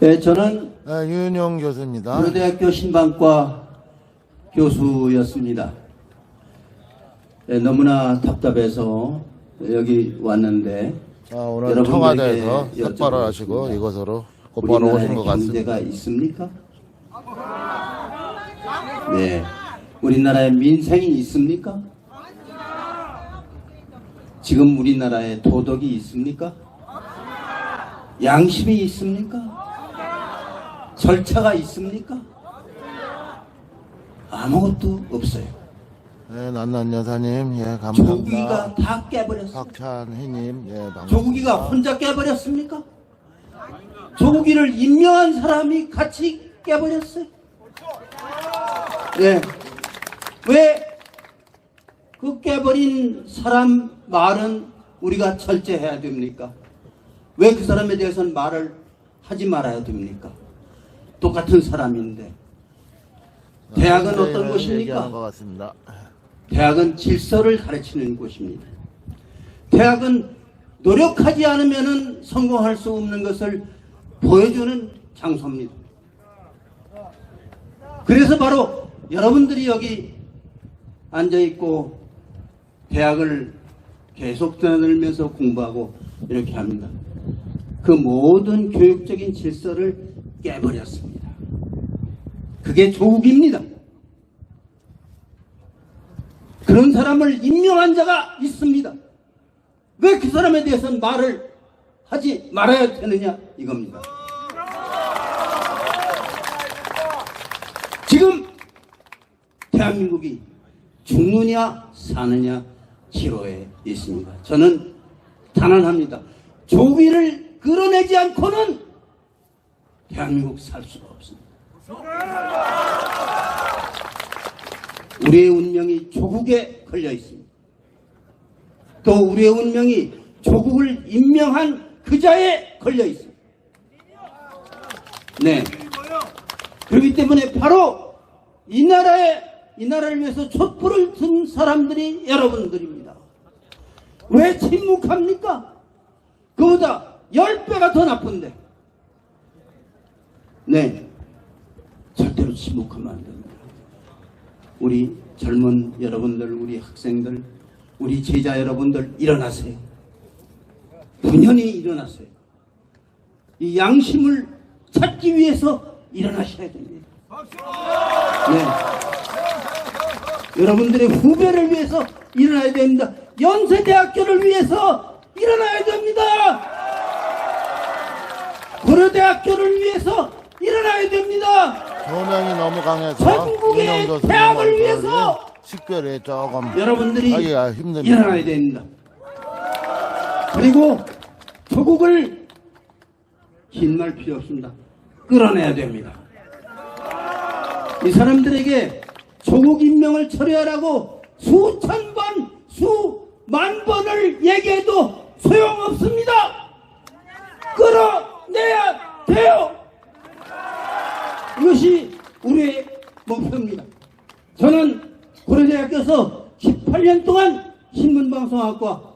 네, 저는 네, 윤용 교수입니다. 고려대학교 신방과 교수였습니다. 네, 너무나 답답해서 여기 왔는데 자, 오늘 청와대에서. 똑바로 하시고 이곳으로 곧바로 오신 것 같습니다. 경제가 있습니까? 네. 우리나라에 민생이 있습니까? 지금 우리나라에 도덕이 있습니까? 양심이 있습니까? 절차가 있습니까? 아무것도 없어요. 네, 난난 여사님, 예, 감사합니다. 조국이가 다 깨버렸어요. 박찬희님, 예, 반갑습니다. 조국이가 혼자 깨버렸습니까? 조국이를 임명한 사람이 같이 깨버렸어요. 네. 왜그 깨버린 사람 말은 우리가 철저해야 됩니까? 왜 그 사람에 대해서는 말을 하지 말아야 됩니까? 똑같은 사람인데. 대학은 어떤 문재인을 곳입니까? 대학은 질서를 가르치는 곳입니다. 대학은 노력하지 않으면 성공할 수 없는 것을 보여주는 장소입니다. 그래서 바로 여러분들이 여기 앉아 있고 대학을 계속 떠들면서 공부하고 이렇게 합니다. 그 모든 교육적인 질서를 깨버렸습니다. 그게 조국입니다. 그런 사람을 임명한 자가 있습니다. 왜 그 사람에 대해서는 말을 하지 말아야 되느냐 이겁니다. 지금 대한민국이 죽느냐 사느냐 기로에 있습니다. 저는 단언합니다. 조비를 끌어내지 않고는 대한민국 살 수가 없습니다. 우리의 운명이 조국에 걸려 있습니다. 또 우리의 운명이 조국을 임명한 그자에 걸려 있습니다. 네. 그렇기 때문에 바로 이 나라에 이 나라를 위해서 촛불을 든 사람들이 여러분들입니다. 왜 침묵합니까? 그보다 10배가 더 나쁜데. 네. 절대로 침묵하면 안 됩니다. 우리 젊은 여러분들, 우리 학생들, 우리 제자 여러분들 일어나세요. 분연히 일어나세요. 이 양심을 찾기 위해서 일어나셔야 됩니다. 네. 여러분들의 후배를 위해서 일어나야 됩니다. 연세대학교를 위해서 일어나야 됩니다. 고려대학교를 위해서 일어나야 됩니다. 조명이 너무 강해서 전국의 교수님 대학을 위해서 식별이 조금 여러분들이 힘듭니다. 일어나야 됩니다. 그리고 조국을 긴말 필요 없습니다. 끌어내야 됩니다. 이 사람들에게 조국 임명을 처리하라고 수천 번, 수만 번을 얘기해도 소용없습니다. 끌어 내야 돼요. 이것이 우리의 목표입니다. 저는 고려대학교에서 18년 동안 신문방송학과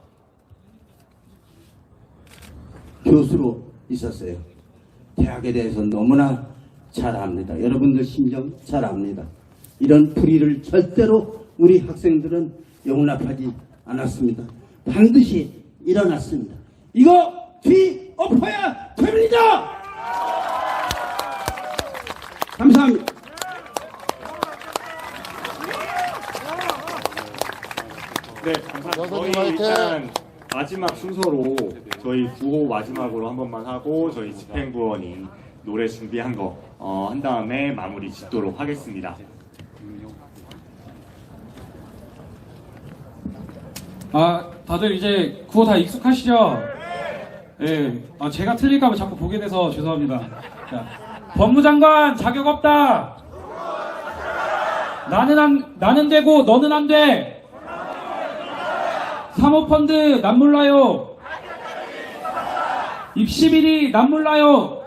교수로 있었어요. 대학에 대해서 너무나 잘 압니다. 여러분들 심정 잘 압니다. 이런 불의를 절대로 우리 학생들은 용납하지 않았습니다. 반드시 일어났습니다. 이거 뒤 엎어야 됩니다. 감사합니다. 네, 감사합니다. 저희! 일단 마지막 순서로 저희 구호 마지막으로 한 번만 하고 저희 집행부원이 노래 준비한 거 어, 한 다음에 마무리 짓도록 하겠습니다. 아, 다들 이제 구호 다 익숙하시죠? 예. 아, 제가 틀릴까봐 자꾸 보게 돼서 죄송합니다. 자, 법무장관 자격 없다! 나는 안, 나는 되고 너는 안 돼! 사모펀드 난 몰라요! 입시비리 난 몰라요!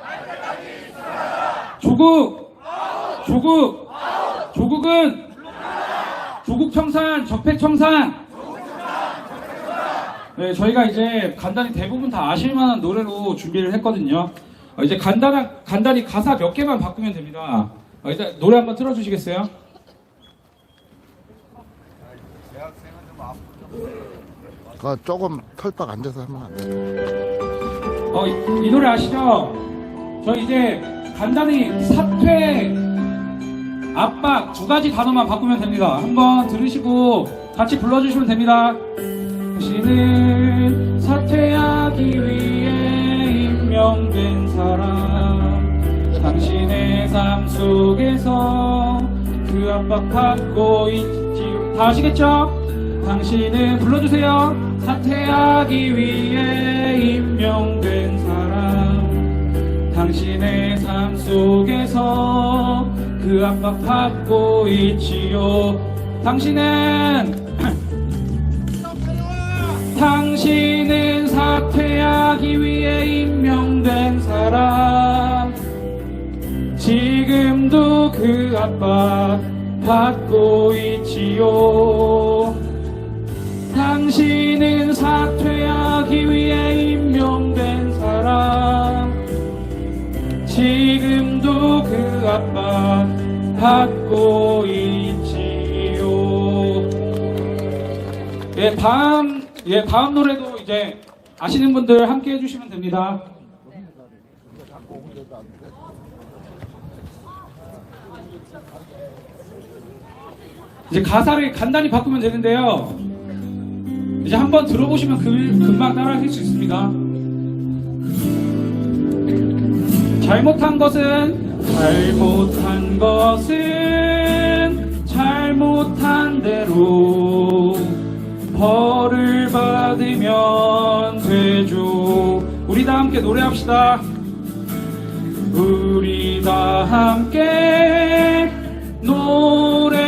조국! 조국! 조국은 조국 청산, 적폐 청산! 네, 저희가 이제 간단히 대부분 다 아실 만한 노래로 준비를 했거든요. 어, 이제 간단한 간단히 가사 몇 개만 바꾸면 됩니다. 어, 일단 노래 한번 틀어주시겠어요? 그 조금 털떡 앉아서 하면 안 돼요? 어, 이, 이 노래 아시죠? 저 이제 간단히 사퇴, 압박 두 가지 단어만 바꾸면 됩니다. 한번 들으시고 같이 불러주시면 됩니다. 당신은 사퇴하기 위해 임명된 사람. 당신의 삶 속에서 그 압박 받고 있지. 다 아시겠죠? 당신은 불러주세요. 사퇴하기 위해 임명된 사람. 당신의 삶 속에서 그 압박 받고 있지요. 당신은 당신은 사퇴하기 위해 임명된 사람. 지금도 그 압박 받고 있지요. 당신은 사퇴하기 위해 임명된 사람. 지금도 그 압박 받고 있지요. 예, 다음, 예, 다음 노래도 이제 아시는 분들 함께 해주시면 됩니다. 이제 가사를 간단히 바꾸면 되는데요. 이제 한번 들어보시면 그, 금방 따라 하실 수 있습니다. 잘못한 것은 잘못한 것은 잘못한 대로 벌을 받으면 되죠. 우리 다 함께 노래합시다. 우리 다 함께 노래합시다.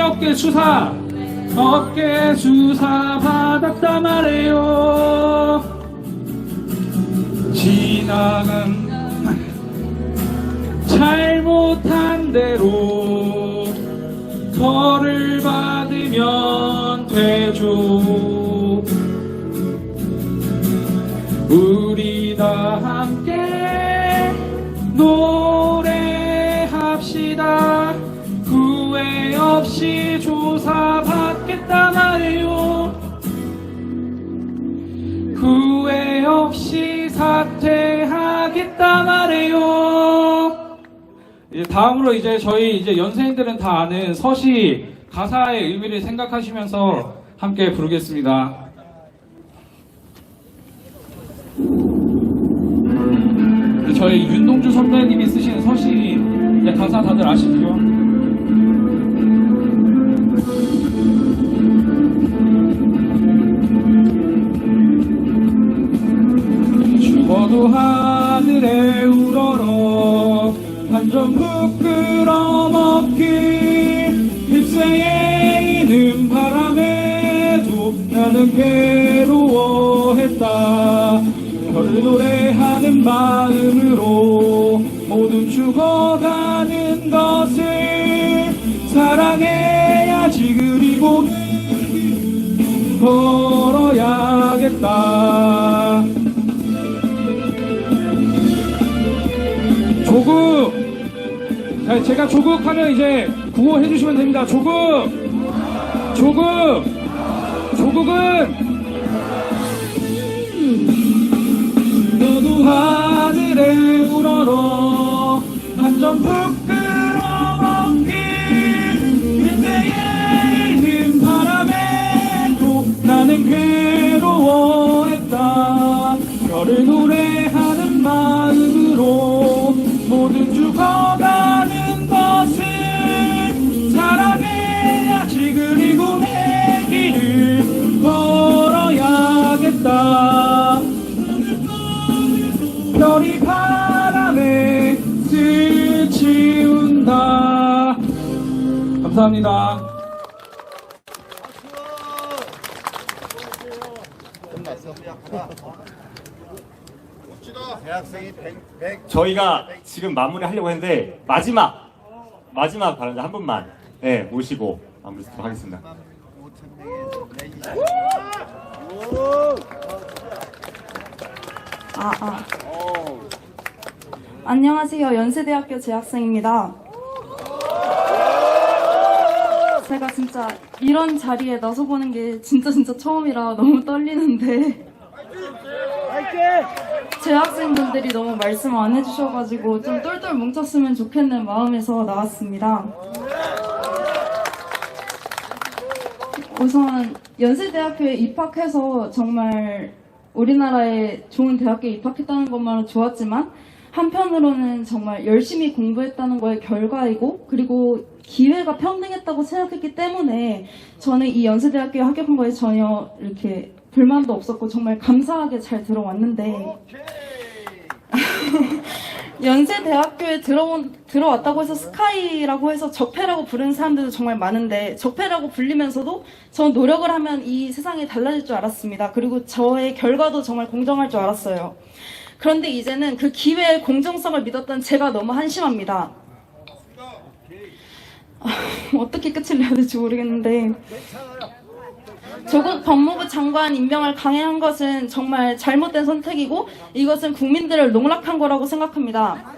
어깨 수사, 어깨 수사 받았다 말해요. 지나간 잘못한 대로 벌을 받으면 되죠. 우리 다 함께 노래합시다. 후회 없이 조사받겠다 말해요. 후회 없이 사퇴하겠다 말해요. 이제 다음으로 이제 저희 이제 연세인들은 다 아는 서시 가사의 의미를 생각하시면서 함께 부르겠습니다. 저희 윤동주 선배님이 쓰신 서시 이제 가사 다들 아시죠? 괴로워했다. 별을 노래하는 마음으로 모두 죽어가는 것을 사랑해야지 그리고 걸어야겠다. 조국! 자, 제가 조국 하면 이제 구호해 주시면 됩니다. 조국! 조국 조국은 너도 하늘에 우러러 한점 부 감사합니다 저희가 지금 마무리하려고 했는데 마지막 마지막 발언자 한 분만 예, 모시고 마무리 짓도록 하겠습니다. 아, 아. 안녕하세요. 연세대학교 재학생입니다. 제가 진짜 이런 자리에 나서보는 게 진짜 진짜 처음이라 너무 떨리는데 재학생분들이 너무 말씀 안 해주셔가지고 좀 똘똘 뭉쳤으면 좋겠는 마음에서 나왔습니다. 우선 연세대학교에 입학해서 정말 우리나라에 좋은 대학교에 입학했다는 것만으로 좋았지만 한편으로는 정말 열심히 공부했다는 거의 결과이고 그리고 기회가 평등했다고 생각했기 때문에 저는 이 연세대학교에 합격한 거에 전혀 이렇게 불만도 없었고 정말 감사하게 잘 들어왔는데 연세대학교에 들어온, 들어왔다고 해서 스카이라고 해서 적폐라고 부르는 사람들도 정말 많은데 적폐라고 불리면서도 전 노력을 하면 이 세상이 달라질 줄 알았습니다. 그리고 저의 결과도 정말 공정할 줄 알았어요. 그런데 이제는 그 기회의 공정성을 믿었던 제가 너무 한심합니다. 아, 어떻게 끝을 내야 될지 모르겠는데 조국 법무부 장관 임명을 강행한 것은 정말 잘못된 선택이고 이것은 국민들을 농락한 거라고 생각합니다.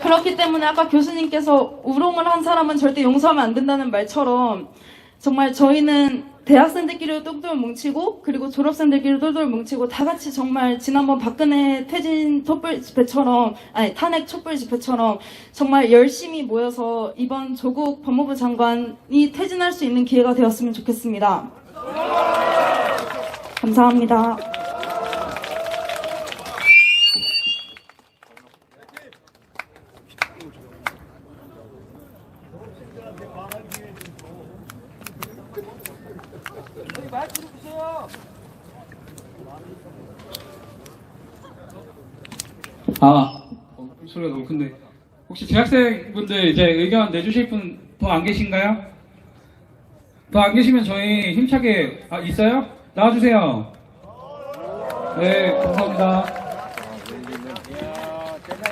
그렇기 때문에 아까 교수님께서 우롱을 한 사람은 절대 용서하면 안 된다는 말처럼 정말 저희는 대학생들끼리 똘똘 뭉치고 그리고 졸업생들끼리 똘똘 뭉치고 다 같이 정말 지난번 박근혜 퇴진 촛불 집회처럼 아니 탄핵 촛불 집회처럼 정말 열심히 모여서 이번 조국 법무부 장관이 퇴진할 수 있는 기회가 되었으면 좋겠습니다. 감사합니다. 아, 어, 소리가 너무 큰데. 혹시 재학생분들 이제 의견 내주실 분 더 안 계신가요? 더 안 계시면 저희 힘차게, 아, 있어요? 나와주세요. 네, 감사합니다.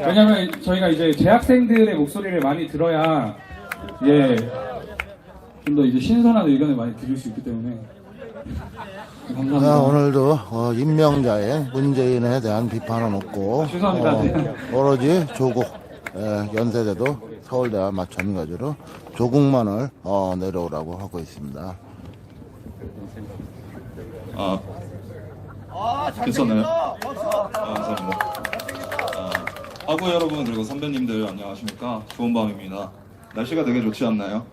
왜냐면 저희가 이제 재학생들의 목소리를 많이 들어야, 예, 좀 더 이제 신선한 의견을 많이 드릴 수 있기 때문에. 자, 감사합니다. 오늘도 어, 임명자의 문재인에 대한 비판은 없고 죄송합니다. 어, 오로지 조국 예, 연세대도 서울대와 마찬가지로 조국만을 어, 내려오라고 하고 있습니다. 아, 괜찮나요? 아, 감사합니다. 아, 하구 여러분 그리고 선배님들 안녕하십니까? 좋은 밤입니다. 날씨가 되게 좋지 않나요?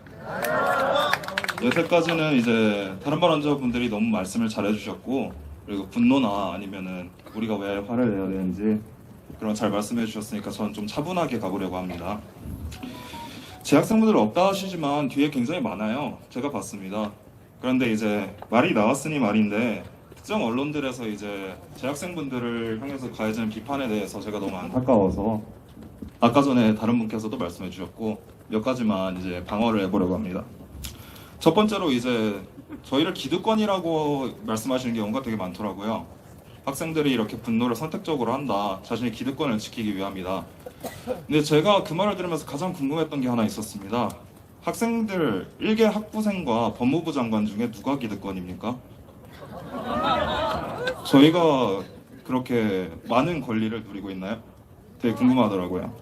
여태까지는 이제 다른 발언자분들이 너무 말씀을 잘해주셨고 그리고 분노나 아니면은 우리가 왜 화를 내야 되는지 그런 잘 말씀해 주셨으니까 저는 좀 차분하게 가보려고 합니다. 재학생분들 없다 하시지만 뒤에 굉장히 많아요. 제가 봤습니다. 그런데 이제 말이 나왔으니 말인데 특정 언론들에서 이제 재학생분들을 향해서 가해지는 비판에 대해서 제가 너무 안타까워서 아까 전에 다른 분께서도 말씀해 주셨고 몇 가지만 이제 방어를 해보려고 합니다. 첫 번째로 이제 저희를 기득권이라고 말씀하시는 경우가 되게 많더라고요. 학생들이 이렇게 분노를 선택적으로 한다. 자신의 기득권을 지키기 위함이다. 근데 제가 그 말을 들으면서 가장 궁금했던 게 하나 있었습니다. 학생들 일개 학부생과 법무부 장관 중에 누가 기득권입니까? 저희가 그렇게 많은 권리를 누리고 있나요? 되게 궁금하더라고요.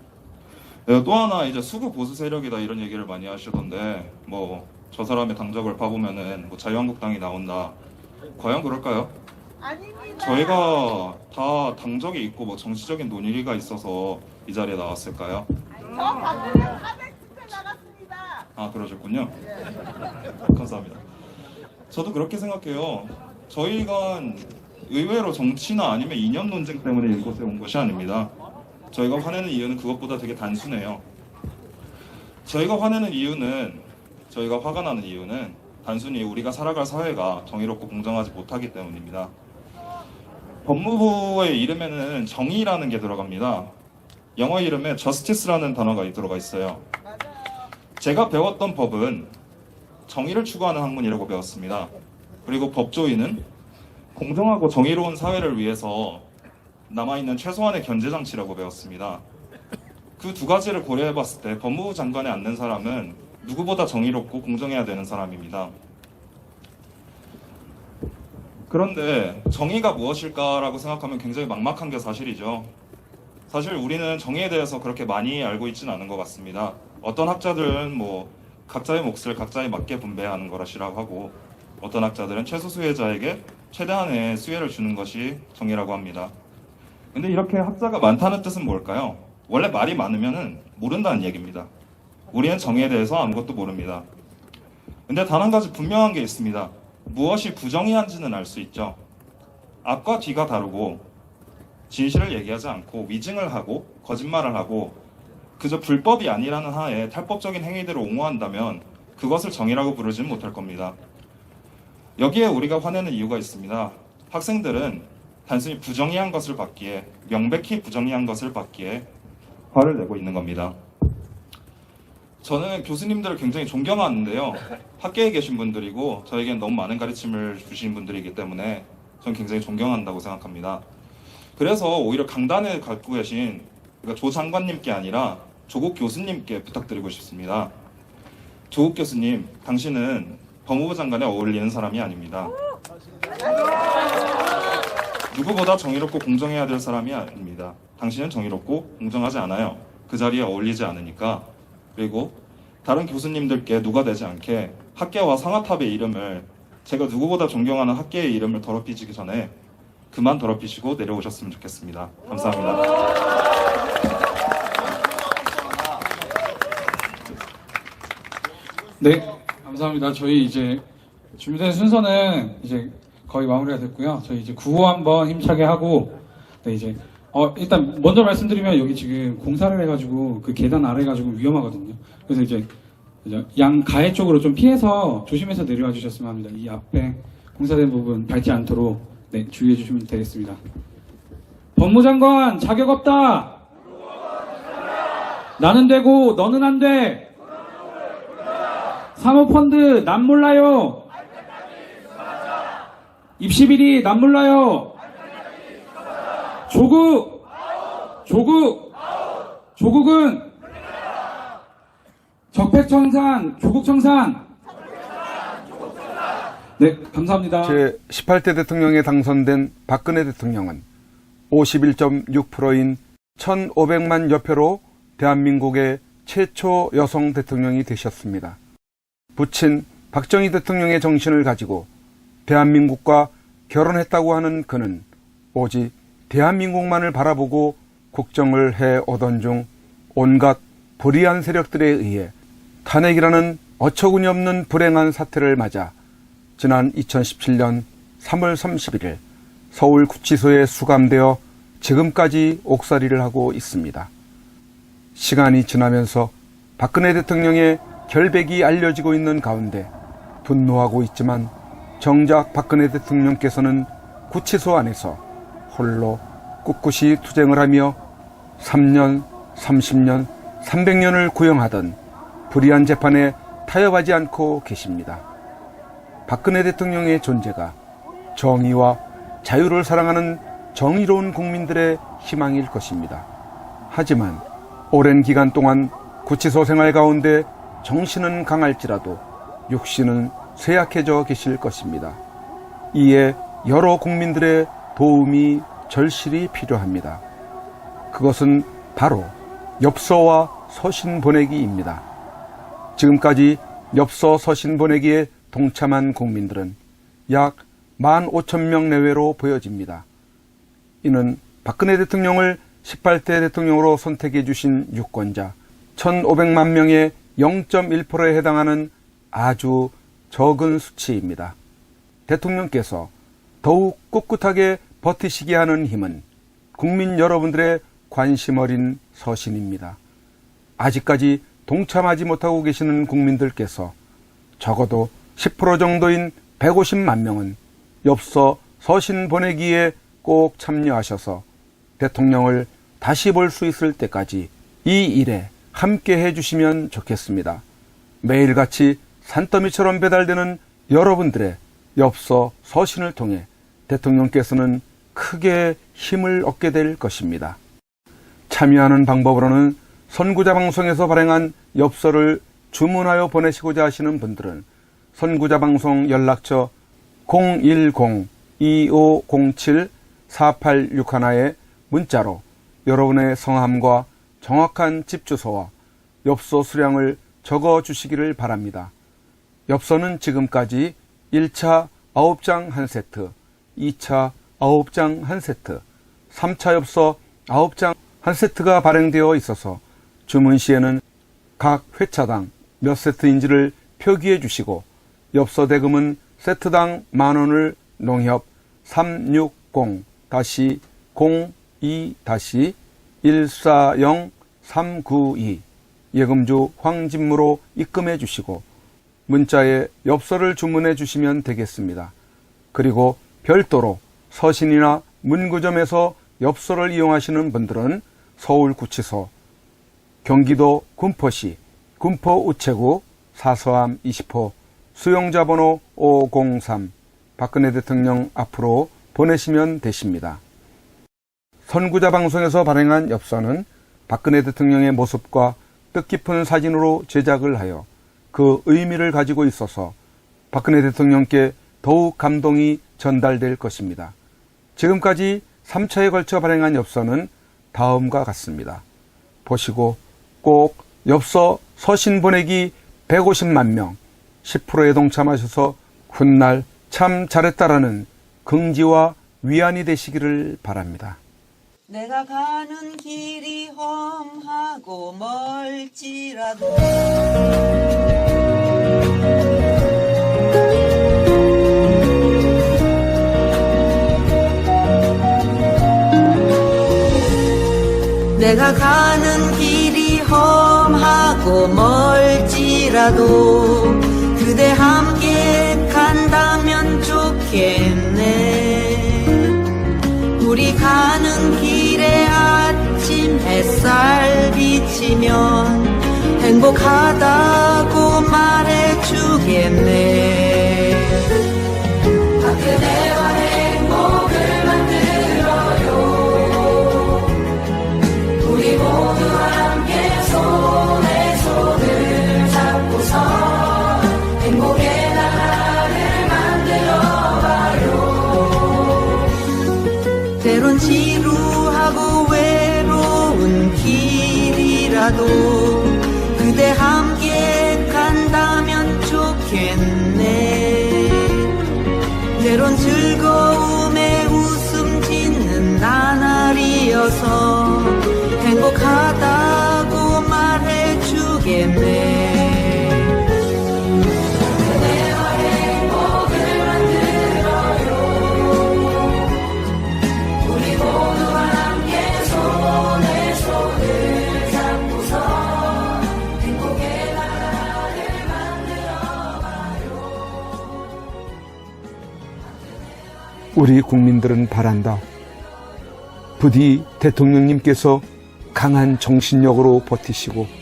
네, 또 하나 이제 수구 보수 세력이다 이런 얘기를 많이 하시던데 뭐 저 사람의 당적을 봐보면은 뭐 자유한국당이 나온다. 과연 그럴까요? 저희가 다 당적이 있고 뭐 정치적인 논의가 있어서 이 자리에 나왔을까요? 아 그러셨군요. 감사합니다. 저도 그렇게 생각해요. 저희가 의외로 정치나 아니면 이념 논쟁 때문에 이곳에 온 것이 아닙니다. 저희가 화내는 이유는 그것보다 되게 단순해요. 저희가 화내는 이유는 저희가 화가 나는 이유는 단순히 우리가 살아갈 사회가 정의롭고 공정하지 못하기 때문입니다. 법무부의 이름에는 정의라는 게 들어갑니다. 영어 이름에 justice라는 단어가 들어가 있어요. 제가 배웠던 법은 정의를 추구하는 학문이라고 배웠습니다. 그리고 법조인은 공정하고 정의로운 사회를 위해서 남아있는 최소한의 견제 장치라고 배웠습니다. 그 두 가지를 고려해 봤을 때 법무부 장관에 앉는 사람은 누구보다 정의롭고 공정해야 되는 사람입니다. 그런데 정의가 무엇일까라고 생각하면 굉장히 막막한 게 사실이죠. 사실 우리는 정의에 대해서 그렇게 많이 알고 있지는 않은 것 같습니다. 어떤 학자들은 뭐 각자의 몫을 각자에 맞게 분배하는 것이라고 하고 어떤 학자들은 최소 수혜자에게 최대한의 수혜를 주는 것이 정의라고 합니다. 근데 이렇게 학자가 많다는 뜻은 뭘까요? 원래 말이 많으면은 모른다는 얘기입니다. 우리는 정의에 대해서 아무것도 모릅니다. 근데 단 한 가지 분명한 게 있습니다. 무엇이 부정의한지는 알 수 있죠. 앞과 뒤가 다르고 진실을 얘기하지 않고 위증을 하고 거짓말을 하고 그저 불법이 아니라는 하에 탈법적인 행위들을 옹호한다면 그것을 정의라고 부르지는 못할 겁니다. 여기에 우리가 화내는 이유가 있습니다. 학생들은 단순히 부정의한 것을 받기에 명백히 부정의한 것을 받기에 화를 내고 있는 겁니다. 저는 교수님들을 굉장히 존경하는데요. 학계에 계신 분들이고 저에겐 너무 많은 가르침을 주신 분들이기 때문에 저는 굉장히 존경한다고 생각합니다. 그래서 오히려 강단을 갖고 계신 그러니까 조 장관님께 아니라 조국 교수님께 부탁드리고 싶습니다. 조국 교수님, 당신은 법무부 장관에 어울리는 사람이 아닙니다. 누구보다 정의롭고 공정해야 될 사람이 아닙니다. 당신은 정의롭고 공정하지 않아요. 그 자리에 어울리지 않으니까. 그리고 다른 교수님들께 누가 되지 않게 학계와 상아탑의 이름을 제가 누구보다 존경하는 학계의 이름을 더럽히시기 전에 그만 더럽히시고 내려오셨으면 좋겠습니다. 감사합니다. 네, 감사합니다. 저희 이제 준비된 순서는 이제 거의 마무리가 됐고요. 저희 이제 구호 한번 힘차게 하고, 네, 이제, 어, 일단 먼저 말씀드리면 여기 지금 공사를 해가지고 그 계단 아래 가지고 위험하거든요. 그래서 이제, 양 가해 쪽으로 좀 피해서 조심해서 내려와 주셨으면 합니다. 이 앞에 공사된 부분 밟지 않도록 네, 주의해 주시면 되겠습니다. 법무장관 자격 없다! 나는 되고 너는 안 돼! 사모펀드 남 몰라요. 입시비리 남 몰라요. 조국 조국 조국은 적폐청산 조국청산 네 감사합니다. 제 18대 대통령에 당선된 박근혜 대통령은 51.6%인 1,500만 여표로 대한민국의 최초 여성 대통령이 되셨습니다. 부친 박정희 대통령의 정신을 가지고 대한민국과 결혼했다고 하는 그는 오직 대한민국만을 바라보고 국정을 해 오던 중 온갖 불의한 세력들에 의해 탄핵이라는 어처구니 없는 불행한 사태를 맞아 지난 2017년 3월 31일 서울 구치소에 수감되어 지금까지 옥살이를 하고 있습니다. 시간이 지나면서 박근혜 대통령의 결백이 알려지고 있는 가운데 분노하고 있지만 정작 박근혜 대통령께서는 구치소 안에서 홀로 꿋꿋이 투쟁을 하며 3년, 30년, 300년을 구형하던 불의한 재판에 타협하지 않고 계십니다. 박근혜 대통령의 존재가 정의와 자유를 사랑하는 정의로운 국민들의 희망일 것입니다. 하지만 오랜 기간 동안 구치소 생활 가운데 정신은 강할지라도 육신은 쇠약해져 계실 것입니다. 이에 여러 국민들의 도움이 절실히 필요합니다. 그것은 바로 엽서와 서신 보내기입니다. 지금까지 엽서 서신 보내기에 동참한 국민들은 약 15,000명 내외로 보여집니다. 이는 박근혜 대통령을 18대 대통령으로 선택해 주신 유권자 1,500만 명의 0.1%에 해당하는 아주 적은 수치입니다. 대통령께서 더욱 꿋꿋하게 버티시게 하는 힘은 국민 여러분들의 관심 어린 서신입니다. 아직까지 동참하지 못하고 계시는 국민들께서 적어도 10% 정도인 150만 명은 엽서 서신 보내기에 꼭 참여하셔서 대통령을 다시 볼 수 있을 때까지 이 일에 함께 해주시면 좋겠습니다. 매일같이 산더미처럼 배달되는 여러분들의 엽서 서신을 통해 대통령께서는 크게 힘을 얻게 될 것입니다. 참여하는 방법으로는 선구자 방송에서 발행한 엽서를 주문하여 보내시고자 하시는 분들은 선구자 방송 연락처 2507-4861에 문자로 여러분의 성함과 정확한 집 주소와 엽서 수량을 적어 주시기를 바랍니다. 엽서는 지금까지 1차 9장 1세트, 2차 9장 1세트, 3차 엽서 9장 1세트가 발행되어 있어서 주문 시에는 각 회차당 몇 세트인지를 표기해 주시고 엽서 대금은 세트당 만 원을 농협 360-02-140-392 예금주 황진무로 입금해 주시고 문자에 엽서를 주문해 주시면 되겠습니다. 그리고 별도로 서신이나 문구점에서 엽서를 이용하시는 분들은 서울구치소, 경기도 군포시, 군포 우체국 사서함 20호 수용자 번호 503 박근혜 대통령 앞으로 보내시면 되십니다. 선구자 방송에서 발행한 엽서는 박근혜 대통령의 모습과 뜻깊은 사진으로 제작을 하여 그 의미를 가지고 있어서 박근혜 대통령께 더욱 감동이 전달될 것입니다. 지금까지 3차에 걸쳐 발행한 엽서는 다음과 같습니다. 보시고 꼭 엽서 서신 보내기 150만 명 10%에 동참하셔서 훗날 참 잘했다라는 긍지와 위안이 되시기를 바랍니다. 내가 가는 길이 험하고 멀지라도 내가 가는 길이 험하고 멀지라도 그대 함께 간다면 좋겠네. 우리 가는 길에 아침 햇살 비치면 행복하다 우리 국민들은 바란다. 부디 대통령님께서 강한 정신력으로 버티시고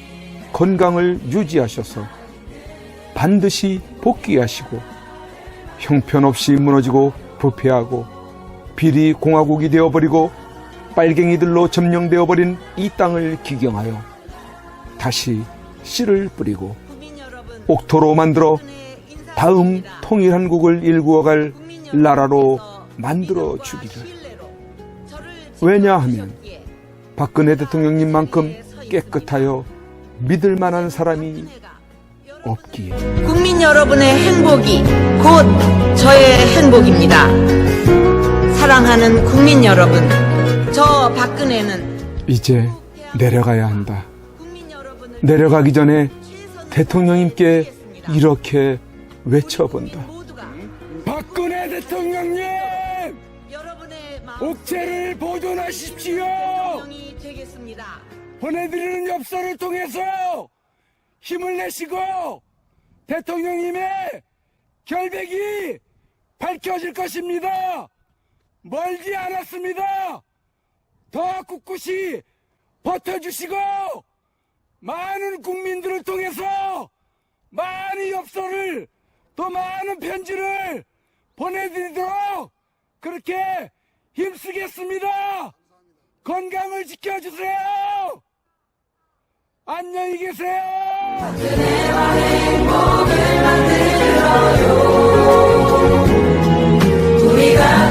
건강을 유지하셔서 반드시 복귀하시고 형편없이 무너지고 부패하고 비리 공화국이 되어버리고 빨갱이들로 점령되어 버린 이 땅을 기경하여 다시 씨를 뿌리고 옥토로 만들어 다음 통일한국을 일구어갈 나라로 만들어 주기를. 왜냐하면 박근혜 대통령님만큼 깨끗하여 믿을 만한 사람이 없기에. 국민 여러분의 행복이 곧 저의 행복입니다. 사랑하는 국민 여러분, 저 박근혜는 이제 내려가야 한다. 내려가기 전에 대통령님께. 이렇게 외쳐본다. 모두가 박근혜 대통령님! 여러분의 마음 옥체를 보존하십시오! 보내드리는 엽서를 통해서 힘을 내시고 대통령님의 결백이 밝혀질 것입니다. 멀지 않았습니다. 더 꿋꿋이 버텨주시고 많은 국민들을 통해서 많은 엽서를 또 많은 편지를 보내드리도록 그렇게 힘쓰겠습니다. 건강을 지켜주세요. 안녕히 계세요. 우리 우리가